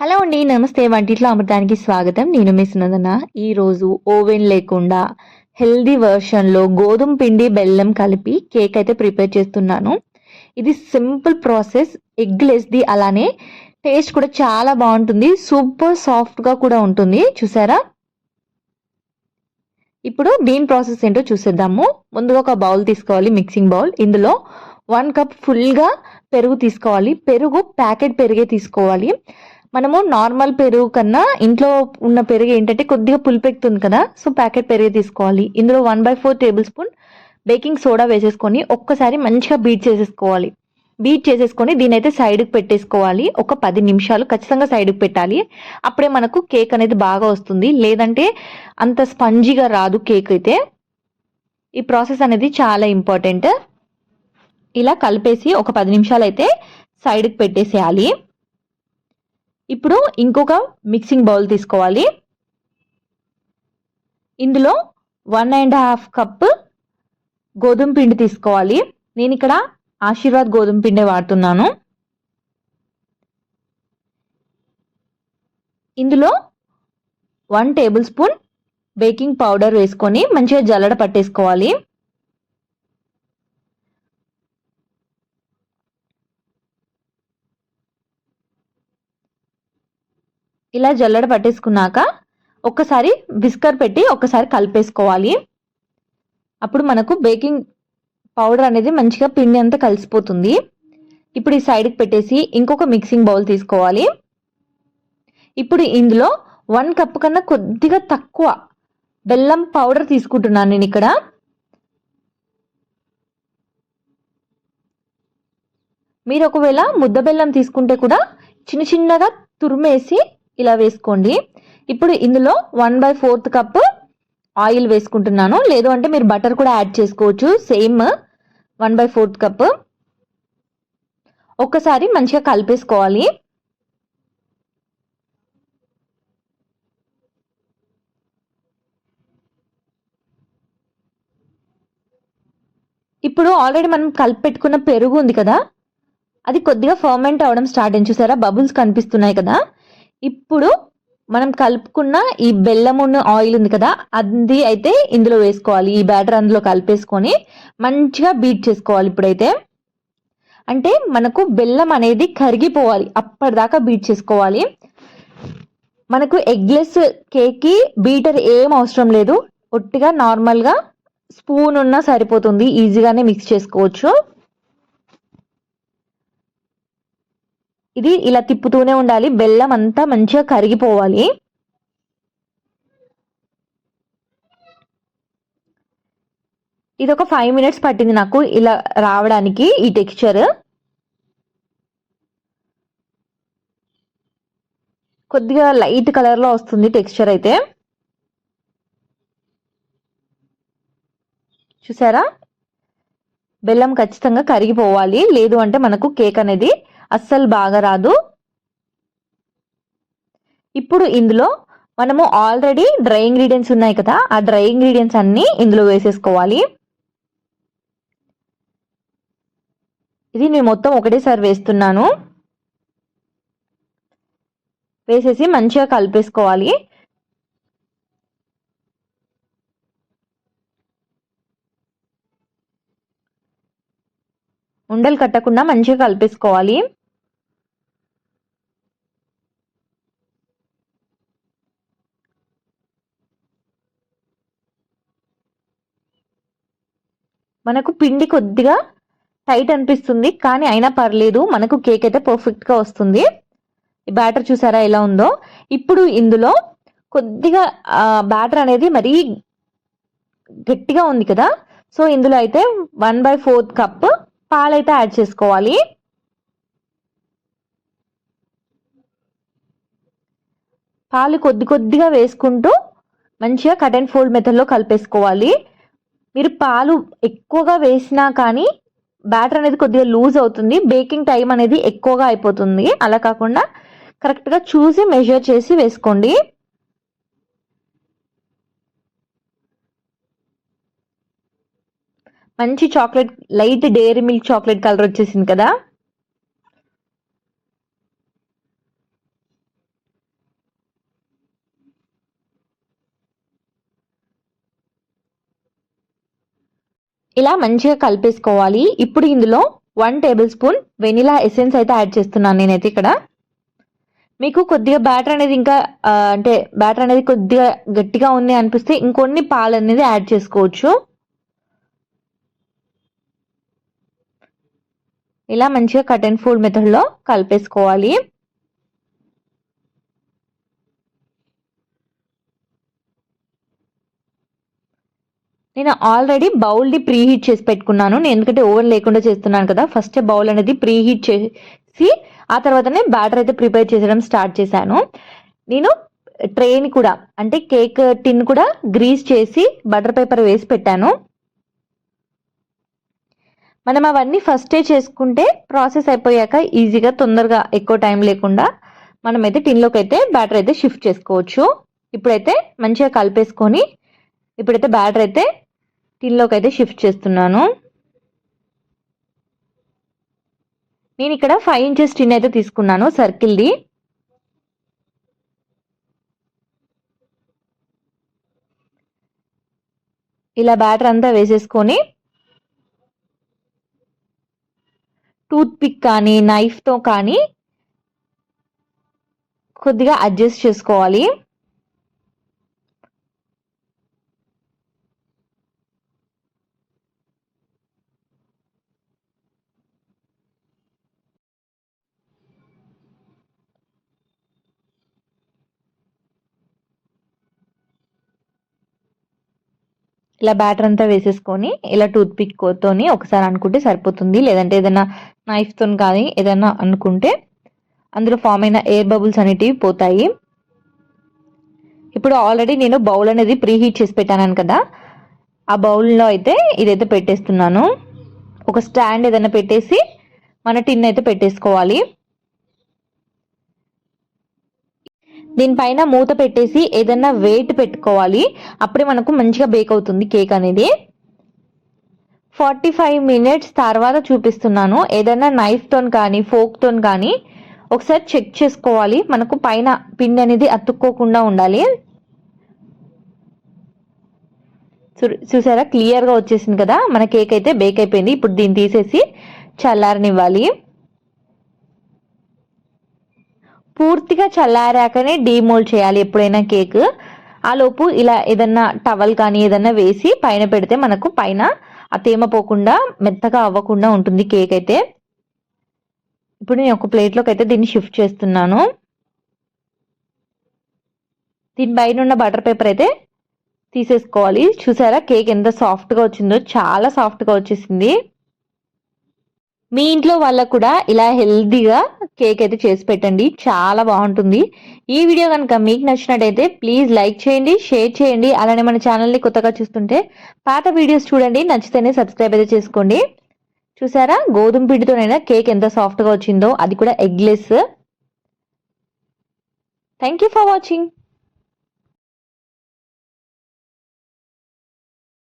Hello అండి నమస్తే. వంటిట్లో అమృతానికి స్వాగతం. నేను మీ సునందన. ఈరోజు ఓవెన్ లేకుండా హెల్దీ వర్షన్లో గోధుమ పిండి బెల్లం కలిపి కేక్ అయితే ప్రిపేర్ చేస్తున్నాను. ఇది సింపుల్ ప్రాసెస్. ఎగ్లెస్ది అలానే టేస్ట్ కూడా చాలా బాగుంటుంది. సూపర్ సాఫ్ట్గా కూడా ఉంటుంది. చూసారా? ఇప్పుడు దీని ప్రాసెస్ ఏంటో చూసేద్దాము. ముందుగా ఒక బౌల్ తీసుకోవాలి మిక్సింగ్ బౌల్. ఇందులో వన్ కప్ ఫుల్గా పెరుగు తీసుకోవాలి. పెరుగు ప్యాకెట్ పెరిగే తీసుకోవాలి. మనము నార్మల్ పెరుగు కన్నా ఇంట్లో ఉన్న పెరుగు ఏంటంటే కొద్దిగా పులిపెక్కుతుంది కదా సో ప్యాకెట్ పెరుగు తీసుకోవాలి. ఇందులో one by four tablespoon baking soda వేసేసుకొని ఒక్కసారి మంచిగా బీట్ చేసేసుకోవాలి. బీట్ చేసేసుకొని దీని అయితే సైడ్కి పెట్టేసుకోవాలి. ఒక పది నిమిషాలు ఖచ్చితంగా సైడ్కి పెట్టాలి. అప్పుడే మనకు కేక్ అనేది బాగా వస్తుంది. లేదంటే అంత స్పంజీగా రాదు కేక్ అయితే. ఈ ప్రాసెస్ అనేది చాలా ఇంపార్టెంట్ ఇలా కలిపేసి ఒక పది నిమిషాలు అయితే సైడ్కి పెట్టేసేయాలి. ఇప్పుడు ఇంకొక మిక్సింగ్ బౌల్ తీసుకోవాలి. ఇందులో వన్ అండ్ హాఫ్ కప్ గోధుమ పిండి తీసుకోవాలి. నేను ఇక్కడ ఆశీర్వాద్ గోధుమ పిండి వాడుతున్నాను. ఇందులో one tablespoon baking powder వేసుకొని మంచిగా జల్లడ పట్టేసుకోవాలి. ఇలా జల్లడ పట్టేసుకున్నాక ఒక్కసారి విస్కర్ పెట్టి ఒక్కసారి కలిపేసుకోవాలి. అప్పుడు మనకు బేకింగ్ పౌడర్ అనేది మంచిగా పిండి అంతా కలిసిపోతుంది. ఇప్పుడు ఈ సైడ్కి పెట్టేసి ఇంకొక మిక్సింగ్ బౌల్ తీసుకోవాలి. ఇప్పుడు ఇందులో వన్ కప్ కన్నా కొద్దిగా తక్కువ బెల్లం పౌడర్ తీసుకుంటున్నాను నేను ఇక్కడ. మీరు ఒకవేళ ముద్ద బెల్లం తీసుకుంటే కూడా చిన్న చిన్నగా తురిమేసి ఇలా వేసుకోండి. ఇప్పుడు ఇందులో one by fourth cup oil వేసుకుంటున్నాను. లేదు అంటే మీరు బటర్ కూడా యాడ్ చేసుకోవచ్చు. Same one by fourth cup ఒక్కసారి మంచిగా కలిపేసుకోవాలి. ఇప్పుడు ఆల్రెడీ మనం కలిపి పెట్టుకున్న పెరుగు ఉంది కదా? అది కొద్దిగా ఫర్మెంట్ అవడం స్టార్ట్ అయింది చూసారా? బబుల్స్ కనిపిస్తున్నాయి కదా? ఇప్పుడు మనం కలుపుకున్న ఈ బెల్లం ఉన్న ఆయిల్ ఉంది కదా అది అయితే ఇందులో వేసుకోవాలి. ఈ బ్యాటర్ అందులో కలిపేసుకొని మంచిగా బీట్ చేసుకోవాలి ఇప్పుడైతే. అంటే మనకు బెల్లం అనేది కరిగిపోవాలి అప్పటిదాకా బీట్ చేసుకోవాలి. మనకు ఎగ్లెస్ కేక్కి బీటర్ ఏం అవసరం లేదు. ఒట్టిగా నార్మల్గా స్పూన్ ఉన్నా సరిపోతుంది ఈజీగానే మిక్స్ చేసుకోవచ్చు. ఇది ఇలా తిప్పుతూనే ఉండాలి. బెల్లం అంతా మంచిగా కరిగిపోవాలి. ఇది ఒక ఫైవ్ మినిట్స్ పట్టింది నాకు ఇలా రావడానికి ఈ టెక్స్చర్ కొద్దిగా లైట్ కలర్లో వస్తుంది టెక్స్చర్ అయితే. చూసారా? బెల్లం ఖచ్చితంగా కరిగిపోవాలి. లేదు అంటే మనకు కేక్ అనేది అస్సలు బాగా రాదు. ఇప్పుడు ఇందులో మనము ఆల్రెడీ డ్రై ఇంగ్రీడియంట్స్ ఉన్నాయి కదా ఆ డ్రై ఇంగ్రీడియంట్స్ అన్నీ ఇందులో వేసేసుకోవాలి. ఇది నేను మొత్తం ఒకటేసారి వేస్తున్నాను. వేసేసి మంచిగా కలిపేసుకోవాలి. ఉండలు కట్టకుండా మంచిగా కలిపేసుకోవాలి. మనకు పిండి కొద్దిగా టైట్ అనిపిస్తుంది కానీ అయినా పర్లేదు మనకు కేక్ అయితే పర్ఫెక్ట్గా వస్తుంది. ఈ బ్యాటర్ చూసారా ఎలా ఉందో? ఇప్పుడు ఇందులో కొద్దిగా బ్యాటర్ అనేది మరీ గట్టిగా ఉంది కదా? సో ఇందులో అయితే వన్ బై ఫోర్త్ కప్ పాలైతే యాడ్ చేసుకోవాలి. పాలు కొద్ది కొద్దిగా వేసుకుంటూ మంచిగా కట్ అండ్ ఫోల్డ్ మెథడ్లో కలిపేసుకోవాలి. మీరు పాలు ఎక్కువగా వేసినా కానీ బ్యాటర్ అనేది కొద్దిగా లూజ్ అవుతుంది. బేకింగ్ టైం అనేది ఎక్కువగా అయిపోతుంది. అలా కాకుండా కరెక్ట్గా చూసి మెజర్ చేసి వేసుకోండి. మంచి chocolate light dairy milk chocolate colour వచ్చేసింది కదా? ఇలా మంచిగా కలిపేసుకోవాలి. ఇప్పుడు ఇందులో one tablespoon vanilla essence అయితే యాడ్ చేస్తున్నాను నేనైతే ఇక్కడ. మీకు కొద్దిగా బ్యాటర్ అనేది ఇంకా అంటే బ్యాటర్ అనేది కొద్దిగా గట్టిగా ఉంది అనిపిస్తే ఇంకొన్ని పాలు అనేది యాడ్ చేసుకోవచ్చు. ఇలా మంచిగా కట్ అండ్ ఫోల్డ్ మెథడ్లో కలిపేసుకోవాలి. నేను ఆల్రెడీ బౌల్ని ప్రీ హీట్ చేసి పెట్టుకున్నాను. నేను ఎందుకంటే ఓవెన్ లేకుండా చేస్తున్నాను కదా. ఫస్ట్ బౌల్ అనేది ప్రీ హీట్ చేసి ఆ తర్వాతనే బ్యాటర్ అయితే ప్రిపేర్ చేసడం స్టార్ట్ చేశాను. నేను ట్రేని కూడా అంటే కేక్ టిన్ కూడా గ్రీస్ చేసి బటర్ పేపర్ వేసి పెట్టాను. మనం అవన్నీ ఫస్టే చేసుకుంటే ప్రాసెస్ అయిపోయాక ఈజీగా తొందరగా ఎక్కువ టైం లేకుండా మనమైతే టిన్లోకి అయితే బ్యాటర్ అయితే షిఫ్ట్ చేసుకోవచ్చు. ఇప్పుడైతే మంచిగా కలిపేసుకొని ఇప్పుడైతే బ్యాటర్ అయితే టిన్లోకి అయితే షిఫ్ట్ చేస్తున్నాను. నేను ఇక్కడ ఫైవ్ ఇంచెస్ టిన్ అయితే తీసుకున్నాను సర్కిల్ది. ఇలా బ్యాటర్ అంతా వేసేసుకొని టూత్ పిక్ కానీ నైఫ్తో కానీ కొద్దిగా అడ్జస్ట్ చేసుకోవాలి. ఇలా బ్యాటర్ అంతా వేసేసుకొని ఇలా టూత్ పిక్తోని ఒకసారి అనుకుంటే సరిపోతుంది. లేదంటే ఏదైనా నైఫ్తో కానీ ఏదైనా అనుకుంటే అందులో ఫామ్ అయిన ఎయిర్ బబుల్స్ అనేటివి పోతాయి. ఇప్పుడు ఆల్రెడీ నేను బౌల్ అనేది ప్రీ హీట్ చేసి పెట్టాను కదా ఆ బౌల్లో అయితే ఇదైతే పెట్టేస్తున్నాను. ఒక స్టాండ్ ఏదైనా పెట్టేసి మన టిన్ అయితే పెట్టేసుకోవాలి. దీనిపైన మూత పెట్టేసి ఏదైనా వెయిట్ పెట్టుకోవాలి. అప్పుడే మనకు మంచిగా బేక్ అవుతుంది కేక్ అనేది. ఫార్టీ ఫైవ్ మినిట్స్ తర్వాత చూపిస్తున్నాను. ఏదైనా నైఫ్తో కానీ ఫోక్తో కానీ ఒకసారి చెక్ చేసుకోవాలి. మనకు పైన పిండి అనేది అతుక్కోకుండా ఉండాలి. చూ- చూసారా? క్లియర్గా వచ్చేసింది కదా? మన కేక్ అయితే బేక్ అయిపోయింది. ఇప్పుడు దీన్ని తీసేసి చల్లారనివ్వాలి. పూర్తిగా చల్లారాకనే డీమోల్డ్ చేయాలి ఎప్పుడైనా కేక్. ఆ లోపు ఇలా ఏదన్నా టవల్ కానీ ఏదన్నా వేసి పైన పెడితే మనకు పైన ఆ తేమ పోకుండా మెత్తగా అవ్వకుండా ఉంటుంది కేక్ అయితే. ఇప్పుడు నేను ఒక ప్లేట్లోకి అయితే దీన్ని షిఫ్ట్ చేస్తున్నాను. దీని పైన ఉన్న బటర్ పేపర్ అయితే తీసేసుకోవాలి. చూసారా? కేక్ ఎంత సాఫ్ట్గా వచ్చిందో చాలా సాఫ్ట్గా వచ్చేసింది. మీ ఇంట్లో వాళ్ళకు కూడా ఇలా హెల్దీగా కేక్ అయితే చేసి పెట్టండి. చాలా బాగుంటుంది. ఈ వీడియో కనుక మీకు నచ్చినట్టయితే ప్లీజ్ లైక్ చేయండి షేర్ చేయండి. అలానే మన ఛానల్ని కొత్తగా చూస్తుంటే పాత వీడియోస్ చూడండి. నచ్చితేనే సబ్స్క్రైబ్ అయితే చేసుకోండి. చూసారా? గోధుమ పిండితోనైనా కేక్ ఎంత సాఫ్ట్గా వచ్చిందో. అది కూడా eggless. Thank you for watching.